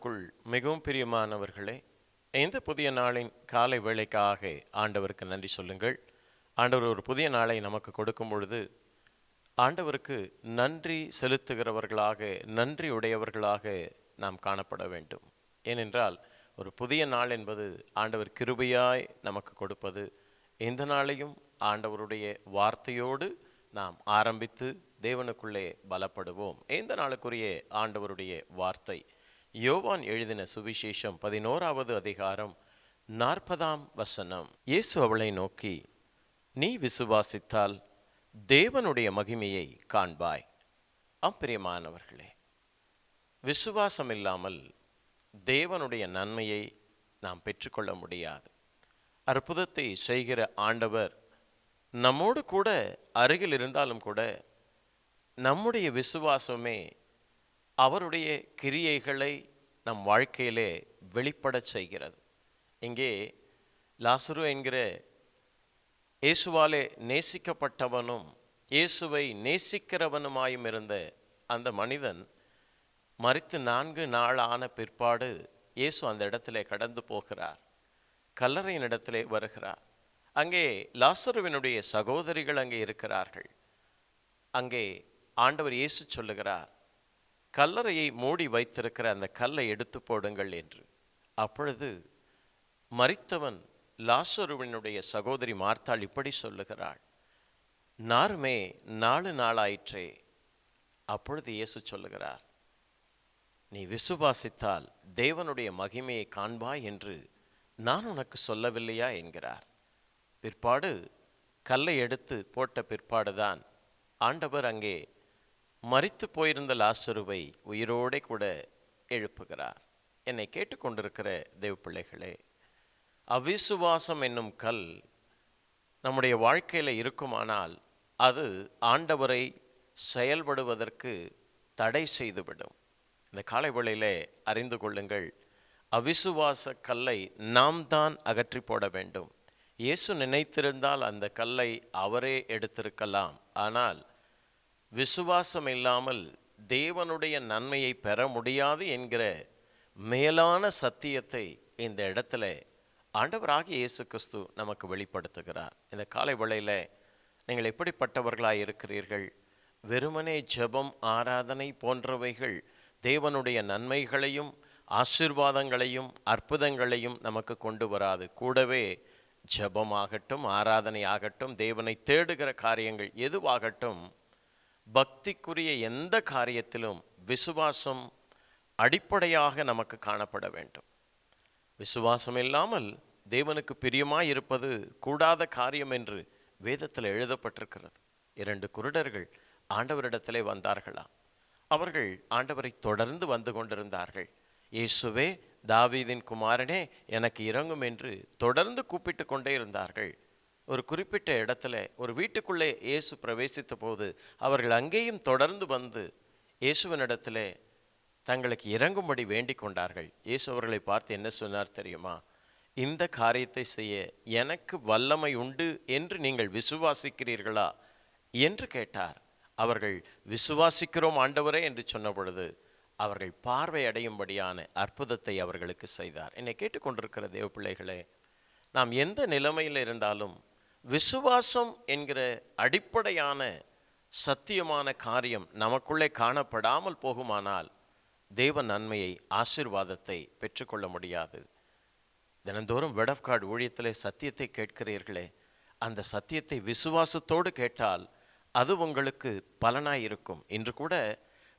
கர்த்தருக்குள் மிகவும் பிரியமானவர்களே இந்த புதிய நாளின் காலை வேளைக்காக ஆண்டவருக்கு நன்றி சொல்லுங்கள். ஆண்டவர் ஒரு புதிய நாளை நமக்கு கொடுக்கும் பொழுது ஆண்டவருக்கு நன்றி செலுத்துகிறவர்களாக நன்றி உடையவர்களாக நாம் காணப்பட வேண்டும். ஏனென்றால் ஒரு புதிய நாள் என்பது ஆண்டவர் கிருபையாய் நமக்கு கொடுப்பது. இந்த நாளையும் ஆண்டவருடைய வார்த்தையோடு நாம் ஆரம்பித்து தேவனுக்குள்ளே பலப்படுவோம். இந்த நாளுக்குரிய ஆண்டவருடைய வார்த்தை யோவான் எழுதின சுவிசேஷம் பதினோராவது அதிகாரம் நாற்பதாம் வசனம். இயேசு அவளை நோக்கி நீ விசுவாசித்தால் தேவனுடைய மகிமையை காண்பாய். அப்பிரியமானவர்களே விசுவாசம் இல்லாமல் தேவனுடைய நன்மையை நாம் பெற்றுக்கொள்ள முடியாது. அற்புதத்தை செய்கிற ஆண்டவர் நம்மோடு கூட அருகில் இருந்தாலும் கூட நம்முடைய விசுவாசமே அவருடைய கிரியைகளை நம் வாழ்க்கையிலே வெளிப்படச் செய்கிறது. இங்கே லாசுரு என்கிற இயேசுவாலே நேசிக்கப்பட்டவனும் இயேசுவை நேசிக்கிறவனுமாயும் இருந்த அந்த மனிதன் மறித்து நான்கு நாள் ஆன பிற்பாடு இயேசு அந்த இடத்துல கடந்து போகிறார். கல்லறையின் இடத்திலே வருகிறார். அங்கே லாசருவினுடைய சகோதரிகள் அங்கே இருக்கிறார்கள். அங்கே ஆண்டவர் இயேசு சொல்லுகிறார் கல்லறையை மூடி வைத்திருக்கிற அந்த கல்லை எடுத்து போடுங்கள் என்று. அப்பொழுது மறித்தவன் லாசருவினுடைய சகோதரி மார்த்தாள் இப்படி சொல்லுகிறாள் நாருமே நாலு நாளாயிற்றே. அப்பொழுது இயேசு சொல்லுகிறார் நீ விசுவாசித்தால் தேவனுடைய மகிமையை காண்பாய் என்று நான் உனக்கு சொல்லவில்லையா? என்கிறார். பிற்பாடு கல்லை எடுத்து போட்ட பிற்பாடுதான் ஆண்டவர் அங்கே மறித்து போயிருந்த லாசருவை உயிரோடே கூட எழுப்புகிறார். என்னை கேட்டுக்கொண்டிருக்கிற தேவ பிள்ளைகளே அவிசுவாசம் என்னும் கல் நம்முடைய வாழ்க்கையில் இருக்குமானால் அது ஆண்டவரை செயல்படுவதற்கு தடை செய்துவிடும். இந்த காலை வேளையிலே அறிந்து கொள்ளுங்கள் அவிசுவாச கல்லை நாம் தான் அகற்றி போட வேண்டும். இயேசு நினைத்திருந்தால் அந்த கல்லை அவரே எடுத்திருக்கலாம். ஆனால் விசுவாசம் இல்லாமல் தேவனுடைய நன்மையை பெற முடியாது என்கிற மேலான சத்தியத்தை இந்த இடத்துல ஆண்டவராகிய இயேசு கிறிஸ்து நமக்கு வெளிப்படுத்துகிறார். இந்த காலை வேளையில் நீங்கள் எப்படிப்பட்டவர்களாக இருக்கிறீர்கள்? வெறுமனே ஜெபம் ஆராதனை போன்றவைகள் தேவனுடைய நன்மைகளையும் ஆசிர்வாதங்களையும் அற்புதங்களையும் நமக்கு கொண்டு வராது. கூடவே ஜபமாகட்டும் ஆராதனை ஆகட்டும் தேவனை தேடுகிற காரியங்கள் எதுவாகட்டும் பக்திக்குரிய எந்த காரியத்திலும் விசுவாசம் அடிப்படையாக நமக்கு காணப்பட வேண்டும். விசுவாசம் இல்லாமல் தேவனுக்கு பிரியமாக இருப்பது கூடாத காரியம் என்று வேதத்தில் எழுதப்பட்டிருக்கிறது. இரண்டு குருடர்கள் ஆண்டவரிடத்திலே வந்தார்களாம் அவர்கள் ஆண்டவரை தொடர்ந்து வந்து கொண்டிருந்தார்கள். இயேசுவே தாவீதின் குமாரனே எனக்கு இறங்கும் என்று தொடர்ந்து கூப்பிட்டு கொண்டே இருந்தார்கள். ஒரு குறிப்பிட்ட இடத்துல ஒரு வீட்டுக்குள்ளே இயேசு பிரவேசித்த போது அவர்கள் அங்கேயும் தொடர்ந்து வந்து இயேசுவனிடத்தில் தங்களுக்கு இறங்கும்படி வேண்டிக் கொண்டார்கள். இயேசு அவர்களை பார்த்து என்ன சொன்னார் தெரியுமா? இந்த காரியத்தை செய்ய எனக்கு வல்லமை உண்டு என்று நீங்கள் விசுவாசிக்கிறீர்களா? என்று கேட்டார். அவர்கள் விசுவாசிக்கிறோம் ஆண்டவரே என்று சொன்ன பொழுது அவர்கள் பார்வை அடையும்படியான அற்புதத்தை அவர்களுக்கு செய்தார். என்னை கேட்டுக்கொண்டிருக்கிற தேவ பிள்ளைகளே நாம் எந்த நிலைமையில் இருந்தாலும் விசுவாசம் என்கிற அடிப்படையான சத்தியமான காரியம் நமக்குள்ளே காணப்படாமல் போகுமானால் தேவ நன்மையை ஆசிர்வாதத்தை பெற்றுக்கொள்ள முடியாது. தினந்தோறும் வெடப்கார்டு ஊழியத்திலே சத்தியத்தை கேட்கிறீர்களே அந்த சத்தியத்தை விசுவாசத்தோடு கேட்டால் அது உங்களுக்கு பலனாய் இருக்கும் இன்று கூட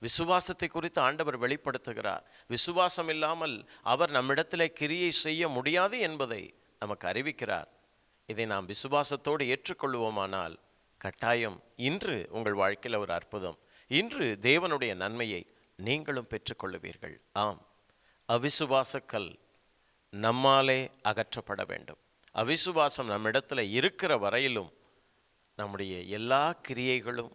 விசுவாசத்தை குறித்து ஆண்டவர் வெளிப்படுத்துகிறார். விசுவாசம் இல்லாமல் அவர் நம்மிடத்திலே கிரியை செய்ய முடியாது என்பதை நமக்கு அறிவிக்கிறார். இதை நாம் விசுவாசத்தோடு ஏற்றுக்கொள்வோமானால் கட்டாயம் இன்று உங்கள் வாழ்க்கையில் ஒரு அற்புதம். இன்று தேவனுடைய நன்மையை நீங்களும் பெற்றுக்கொள்ளுவீர்கள். ஆம். அவிசுவாசக்கல் நம்மாலே அகற்றப்பட வேண்டும். அவிசுவாசம் நம்மிடத்தில் இருக்கிற வரையிலும் நம்முடைய எல்லா கிரியைகளும்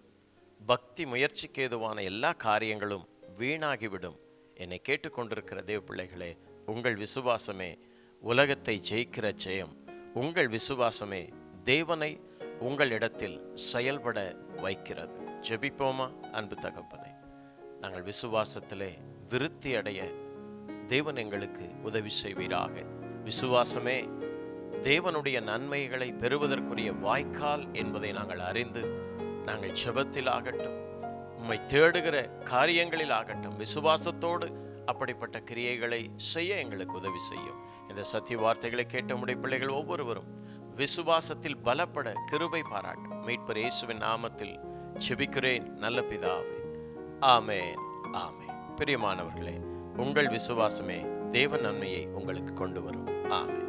பக்தி முயற்சிக்கு ஏதுவான எல்லா காரியங்களும் வீணாகிவிடும். என்னை கேட்டுக்கொண்டிருக்கிற தேவ பிள்ளைகளே உங்கள் விசுவாசமே உலகத்தை ஜெயிக்கிற ஜெயம். உங்கள் விசுவாசமே தேவனை உங்களிடத்தில் செயல்பட வைக்கிறது. ஜெபிப்போமா? அன்பு தகப்பனை நாங்கள் விசுவாசத்திலே விருத்தி அடைய தேவன் எங்களுக்கு உதவி செய்வீராக. விசுவாசமே தேவனுடைய நன்மைகளை பெறுவதற்குரிய வாய்க்கால் என்பதை நாங்கள் அறிந்து நாங்கள் ஜெபத்தில் ஆகட்டும் உம்மை தேடுகிற காரியங்களில் ஆகட்டும் விசுவாசத்தோடு அப்படிப்பட்ட கிரியைகளை செய்ய எங்களுக்கு உதவி செய்யும். இந்த சத்திய வார்த்தைகளை கேட்ட உடைய பிள்ளைகள் ஒவ்வொருவரும் விசுவாசத்தில் பலப்பட கிருபை பாராட்டும். மீட்பர் இயேசுவின் நாமத்தில் செபிக்கிறேன் நல்ல பிதாவே. ஆமேன் ஆமேன். பிரியமானவர்களே உங்கள் விசுவாசமே தேவ நன்மையை உங்களுக்கு கொண்டு வரும். ஆமே